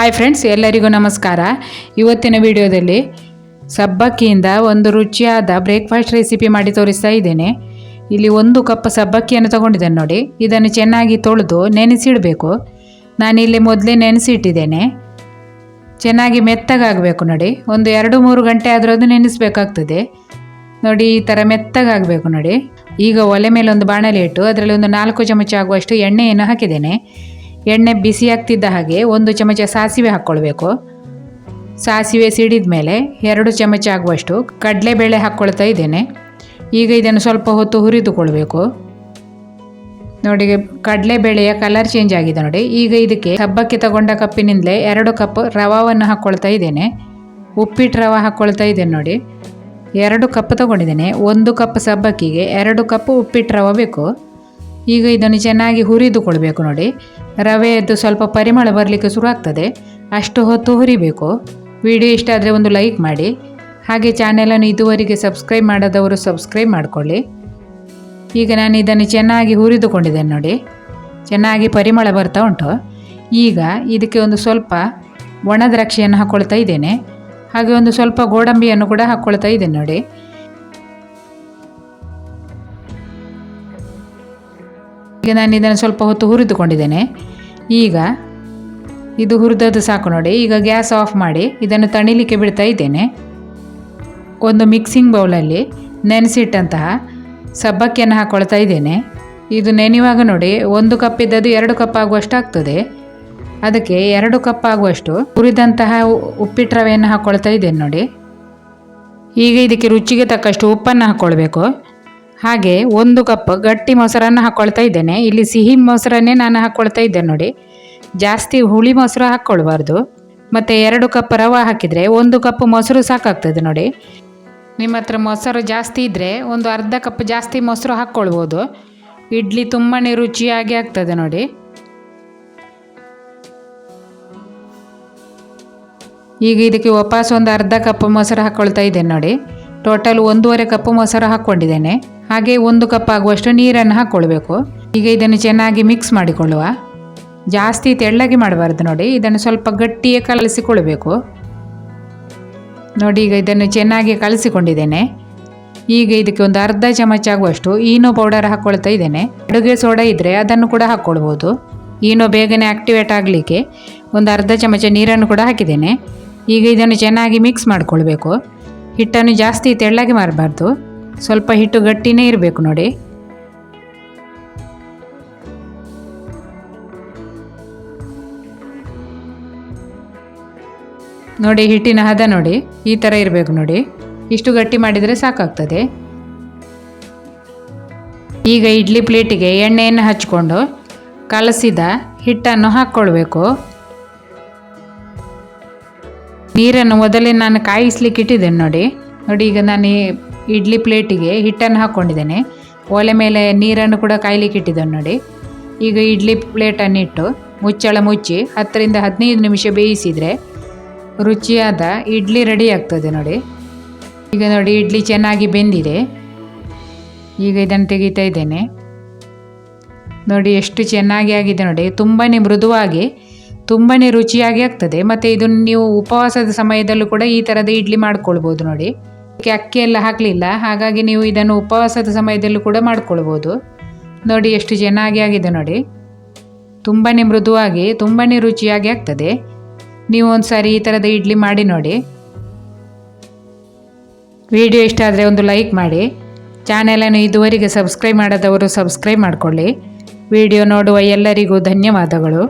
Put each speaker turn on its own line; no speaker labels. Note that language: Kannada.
ಹಾಯ್ ಫ್ರೆಂಡ್ಸ್ ಎಲ್ಲರಿಗೂ ನಮಸ್ಕಾರ. ಇವತ್ತಿನ ವಿಡಿಯೋದಲ್ಲಿ ಸಬ್ಬಕ್ಕಿಯಿಂದ ಒಂದು ರುಚಿಯಾದ ಬ್ರೇಕ್ಫಾಸ್ಟ್ ರೆಸಿಪಿ ಮಾಡಿ ತೋರಿಸ್ತಾ ಇದ್ದೇನೆ. ಇಲ್ಲಿ ಒಂದು ಕಪ್ ಸಬ್ಬಕ್ಕಿಯನ್ನು ತಗೊಂಡಿದ್ದೇನೆ ನೋಡಿ. ಇದನ್ನು ಚೆನ್ನಾಗಿ ತೊಳೆದು ನೆನೆಸಿಡಬೇಕು. ನಾನಿಲ್ಲಿ ಮೊದಲೇ ನೆನೆಸಿಟ್ಟಿದ್ದೇನೆ. ಚೆನ್ನಾಗಿ ಮೆತ್ತಗಾಗಬೇಕು ನೋಡಿ. ಒಂದು ಎರಡು ಮೂರು ಗಂಟೆ ಆದರೂ ಅದು ನೆನೆಸಬೇಕಾಗ್ತದೆ. ನೋಡಿ, ಈ ಥರ ಮೆತ್ತಗಾಗಬೇಕು ನೋಡಿ. ಈಗ ಒಲೆ ಮೇಲೆ ಒಂದು ಬಾಣಲೆ ಇಟ್ಟು, ಅದರಲ್ಲಿ ಒಂದು ನಾಲ್ಕು ಚಮಚ ಆಗುವಷ್ಟು ಎಣ್ಣೆಯನ್ನು ಹಾಕಿದ್ದೇನೆ. ಎಣ್ಣೆ ಬಿಸಿ ಆಗ್ತಿದ್ದ ಹಾಗೆ ಒಂದು ಚಮಚ ಸಾಸಿವೆ ಹಾಕ್ಕೊಳ್ಬೇಕು. ಸಾಸಿವೆ ಸಿಡಿದ ಮೇಲೆ ಎರಡು ಚಮಚ ಆಗುವಷ್ಟು ಕಡಲೆಬೇಳೆ ಹಾಕ್ಕೊಳ್ತಾ ಇದ್ದೇನೆ. ಈಗ ಇದನ್ನು ಸ್ವಲ್ಪ ಹೊತ್ತು ಹುರಿದುಕೊಳ್ಬೇಕು. ನೋಡಿ, ಕಡಲೆಬೇಳೆಯ ಕಲರ್ ಚೇಂಜ್ ಆಗಿದೆ ನೋಡಿ. ಈಗ ಇದಕ್ಕೆ ಹಬ್ಬಕ್ಕೆ ತಗೊಂಡ ಕಪ್ಪಿನಿಂದಲೇ ಎರಡು ಕಪ್ ರವಾವನ್ನು ಹಾಕ್ಕೊಳ್ತಾ ಇದ್ದೇನೆ. ಉಪ್ಪಿಟ್ಟು ರವೆ ಹಾಕ್ಕೊಳ್ತಾ ಇದ್ದೇನೆ ನೋಡಿ. ಎರಡು ಕಪ್ ತಗೊಂಡಿದ್ದೇನೆ. ಒಂದು ಕಪ್ ಸಬ್ಬಕ್ಕಿಗೆ ಎರಡು ಕಪ್ ಉಪ್ಪಿಟ್ಟು ರವೆ ಬೇಕು. ಈಗ ಇದನ್ನು ಚೆನ್ನಾಗಿ ಹುರಿದುಕೊಳ್ಬೇಕು ನೋಡಿ. ರವೆಯದ್ದು ಸ್ವಲ್ಪ ಪರಿಮಳ ಬರಲಿಕ್ಕೆ ಶುರು ಆಗ್ತದೆ ಅಷ್ಟು ಹೊತ್ತು ಹುರಿಬೇಕು. ವಿಡಿಯೋ ಇಷ್ಟ ಆದರೆ ಒಂದು ಲೈಕ್ ಮಾಡಿ. ಹಾಗೆ ಚಾನೆಲನ್ನು ಇದುವರೆಗೆ ಸಬ್ಸ್ಕ್ರೈಬ್ ಮಾಡದವರು ಸಬ್ಸ್ಕ್ರೈಬ್ ಮಾಡಿಕೊಳ್ಳಿ. ಈಗ ನಾನು ಇದನ್ನು ಚೆನ್ನಾಗಿ ಹುರಿದುಕೊಂಡಿದ್ದೇನೆ ನೋಡಿ. ಚೆನ್ನಾಗಿ ಪರಿಮಳ ಬರ್ತಾ ಉಂಟು. ಈಗ ಇದಕ್ಕೆ ಒಂದು ಸ್ವಲ್ಪ ಒಣ ದ್ರಾಕ್ಷಿಯನ್ನು ಹಾಕ್ಕೊಳ್ತಾ ಇದ್ದೇನೆ. ಹಾಗೆ ಒಂದು ಸ್ವಲ್ಪ ಗೋಡಂಬಿಯನ್ನು ಕೂಡ ಹಾಕ್ಕೊಳ್ತಾ ಇದ್ದೇನೆ ನೋಡಿ. ಈಗ ನಾನು ಇದನ್ನು ಸ್ವಲ್ಪ ಹೊತ್ತು ಹುರಿದುಕೊಂಡಿದ್ದೇನೆ. ಈಗ ಇದು ಹುರಿದದ್ದು ಸಾಕು ನೋಡಿ. ಈಗ ಗ್ಯಾಸ್ ಆಫ್ ಮಾಡಿ ಇದನ್ನು ತಣಿಲಿಕ್ಕೆ ಬಿಡ್ತಾ ಇದ್ದೇನೆ. ಒಂದು ಮಿಕ್ಸಿಂಗ್ ಬೌಲಲ್ಲಿ ನೆನೆಸಿಟ್ಟಂತಹ ಸಬ್ಬಕ್ಕಿಯನ್ನು ಹಾಕ್ಕೊಳ್ತಾ ಇದ್ದೇನೆ. ಇದು ನೆನೆಯುವಾಗ ನೋಡಿ, ಒಂದು ಕಪ್ ಇದ್ದದ್ದು ಎರಡು ಕಪ್ ಆಗುವಷ್ಟು ಆಗ್ತದೆ. ಅದಕ್ಕೆ ಎರಡು ಕಪ್ ಆಗುವಷ್ಟು ಹುರಿದಂತಹ ಉಪ್ಪಿಟ್ಟು ರವೆಯನ್ನು ಹಾಕ್ಕೊಳ್ತಾ ಇದ್ದೇನೆ ನೋಡಿ. ಈಗ ಇದಕ್ಕೆ ರುಚಿಗೆ ತಕ್ಕಷ್ಟು ಉಪ್ಪನ್ನು ಹಾಕ್ಕೊಳ್ಬೇಕು ಹಾಗೆ ಒಂದು ಕಪ್ ಗಟ್ಟಿ ಮೊಸರನ್ನು ಹಾಕ್ಕೊಳ್ತಾ ಇದ್ದೇನೆ. ಇಲ್ಲಿ ಸಿಹಿ ಮೊಸರನ್ನೇ ನಾನು ಹಾಕ್ಕೊಳ್ತಾ ಇದ್ದೇನೆ ನೋಡಿ. ಜಾಸ್ತಿ ಹುಳಿ ಮೊಸರು ಹಾಕ್ಕೊಳ್ಬಾರ್ದು ಮತ್ತು ಎರಡು ಕಪ್ ರವೆ ಹಾಕಿದರೆ ಒಂದು ಕಪ್ ಮೊಸರು ಸಾಕಾಗ್ತದೆ ನೋಡಿ. ನಿಮ್ಮ ಹತ್ರ ಮೊಸರು ಜಾಸ್ತಿ ಇದ್ದರೆ ಒಂದು ಅರ್ಧ ಕಪ್ ಜಾಸ್ತಿ ಮೊಸರು ಹಾಕ್ಕೊಳ್ಬೋದು ಇಡ್ಲಿ ತುಂಬಾ ರುಚಿಯಾಗಿ ಆಗ್ತದೆ ನೋಡಿ. ಈಗ ಇದಕ್ಕೆ ವಾಪಸ್ ಒಂದು ಅರ್ಧ ಕಪ್ ಮೊಸರು ಹಾಕ್ಕೊಳ್ತಾ ಇದ್ದೇನೆ ನೋಡಿ. ಟೋಟಲ್ ಒಂದೂವರೆ ಕಪ್ ಮೊಸರು ಹಾಕ್ಕೊಂಡಿದ್ದೇನೆ. ಹಾಗೆ ಒಂದು ಕಪ್ ಆಗುವಷ್ಟು ನೀರನ್ನು ಹಾಕ್ಕೊಳ್ಬೇಕು. ಈಗ ಇದನ್ನು ಚೆನ್ನಾಗಿ ಮಿಕ್ಸ್ ಮಾಡಿಕೊಳ್ಳುವ. ಜಾಸ್ತಿ ತೆಳ್ಳಗೆ ಮಾಡಬಾರ್ದು ನೋಡಿ. ಇದನ್ನು ಸ್ವಲ್ಪ ಗಟ್ಟಿಯೇ ಕಲಸಿಕೊಳ್ಬೇಕು. ನೋಡಿ, ಈಗ ಇದನ್ನು ಚೆನ್ನಾಗಿ ಕಲಸಿಕೊಂಡಿದ್ದೇನೆ. ಈಗ ಇದಕ್ಕೆ ಒಂದು ಅರ್ಧ ಚಮಚ ಆಗುವಷ್ಟು ಈನೋ ಪೌಡರ್ ಹಾಕ್ಕೊಳ್ತಾ ಇದ್ದೇನೆ. ಅಡುಗೆ ಸೋಡಾ ಇದ್ದರೆ ಅದನ್ನು ಕೂಡ ಹಾಕ್ಕೊಳ್ಬೋದು. ಈನೋ ಬೇಗನೆ ಆಕ್ಟಿವೇಟ್ ಆಗಲಿಕ್ಕೆ ಒಂದು ಅರ್ಧ ಚಮಚ ನೀರನ್ನು ಕೂಡ ಹಾಕಿದ್ದೇನೆ. ಈಗ ಇದನ್ನು ಚೆನ್ನಾಗಿ ಮಿಕ್ಸ್ ಮಾಡಿಕೊಳ್ಬೇಕು. ಹಿಟ್ಟನ್ನು ಜಾಸ್ತಿ ತೆಳ್ಳಗೆ ಮಾಡಬಾರ್ದು. ಸ್ವಲ್ಪ ಹಿಟ್ಟು ಗಟ್ಟಿನೇ ಇರಬೇಕು ನೋಡಿ. ನೋಡಿ ಹಿಟ್ಟಿನ ಹದ ನೋಡಿ, ಈ ಥರ ಇರಬೇಕು ನೋಡಿ. ಇಷ್ಟು ಗಟ್ಟಿ ಮಾಡಿದರೆ ಸಾಕಾಗ್ತದೆ. ಈಗ ಇಡ್ಲಿ ಪ್ಲೇಟಿಗೆ ಎಣ್ಣೆಯನ್ನು ಹಚ್ಕೊಂಡು ಕಲಸಿದ ಹಿಟ್ಟನ್ನು ಹಾಕ್ಕೊಳ್ಬೇಕು. ನೀರನ್ನು ಮೊದಲೇ ನಾನು ಕಾಯಿಸ್ಲಿಕ್ಕೆ ಇಟ್ಟಿದ್ದೇನೆ ನೋಡಿ. ನೋಡಿ ಈಗ ನಾನು ಇಡ್ಲಿ ಪ್ಲೇಟಿಗೆ ಹಿಟ್ಟನ್ನು ಹಾಕ್ಕೊಂಡಿದ್ದೇನೆ. ಒಲೆ ಮೇಲೆ ನೀರನ್ನು ಕೂಡ ಕಾಯ್ಲಿಕ್ಕೆ ಇಟ್ಟಿದ್ದೇನೆ ನೋಡಿ. ಈಗ ಇಡ್ಲಿ ಪ್ಲೇಟನ್ನು ಇಟ್ಟು ಮುಚ್ಚಳ ಮುಚ್ಚಿ ಹತ್ತರಿಂದ ಹದಿನೈದು ನಿಮಿಷ ಬೇಯಿಸಿದರೆ ರುಚಿಯಾದ ಇಡ್ಲಿ ರೆಡಿ ಆಗ್ತದೆ ನೋಡಿ. ಈಗ ನೋಡಿ ಇಡ್ಲಿ ಚೆನ್ನಾಗಿ ಬೆಂದಿದೆ. ಈಗ ಇದನ್ನು ತೆಗಿತಾ ಇದ್ದೇನೆ. ನೋಡಿ ಎಷ್ಟು ಚೆನ್ನಾಗಿ ಆಗಿದೆ ನೋಡಿ. ತುಂಬಾ ಮೃದುವಾಗಿ ತುಂಬಾ ರುಚಿಯಾಗಿ ಆಗ್ತದೆ. ಮತ್ತು ಇದನ್ನು ನೀವು ಉಪವಾಸದ ಸಮಯದಲ್ಲೂ ಕೂಡ ಈ ಥರದ ಇಡ್ಲಿ ಮಾಡ್ಕೊಳ್ಬೋದು ನೋಡಿ. ಅಕ್ಕಿ ಎಲ್ಲ ಹಾಕಲಿಲ್ಲ. ಹಾಗಾಗಿ ನೀವು ಇದನ್ನು ಉಪವಾಸದ ಸಮಯದಲ್ಲೂ ಕೂಡ ಮಾಡ್ಕೊಳ್ಬೋದು. ನೋಡಿ ಎಷ್ಟು ಚೆನ್ನಾಗಿ ಆಗಿದೆ ನೋಡಿ. ತುಂಬಾ ಮೃದುವಾಗಿ ತುಂಬಾ ರುಚಿಯಾಗಿ ಆಗ್ತದೆ. ನೀವು ಒಂದು ಸಾರಿ ಈ ಥರದ ಇಡ್ಲಿ ಮಾಡಿ ನೋಡಿ. ವಿಡಿಯೋ ಇಷ್ಟ ಆದರೆ ಒಂದು ಲೈಕ್ ಮಾಡಿ. ಚಾನೆಲನ್ನು ಇದುವರೆಗೆ ಸಬ್ಸ್ಕ್ರೈಬ್ ಮಾಡದವರು ಸಬ್ಸ್ಕ್ರೈಬ್ ಮಾಡಿಕೊಳ್ಳಿ. ವಿಡಿಯೋ ನೋಡುವ ಎಲ್ಲರಿಗೂ ಧನ್ಯವಾದಗಳು.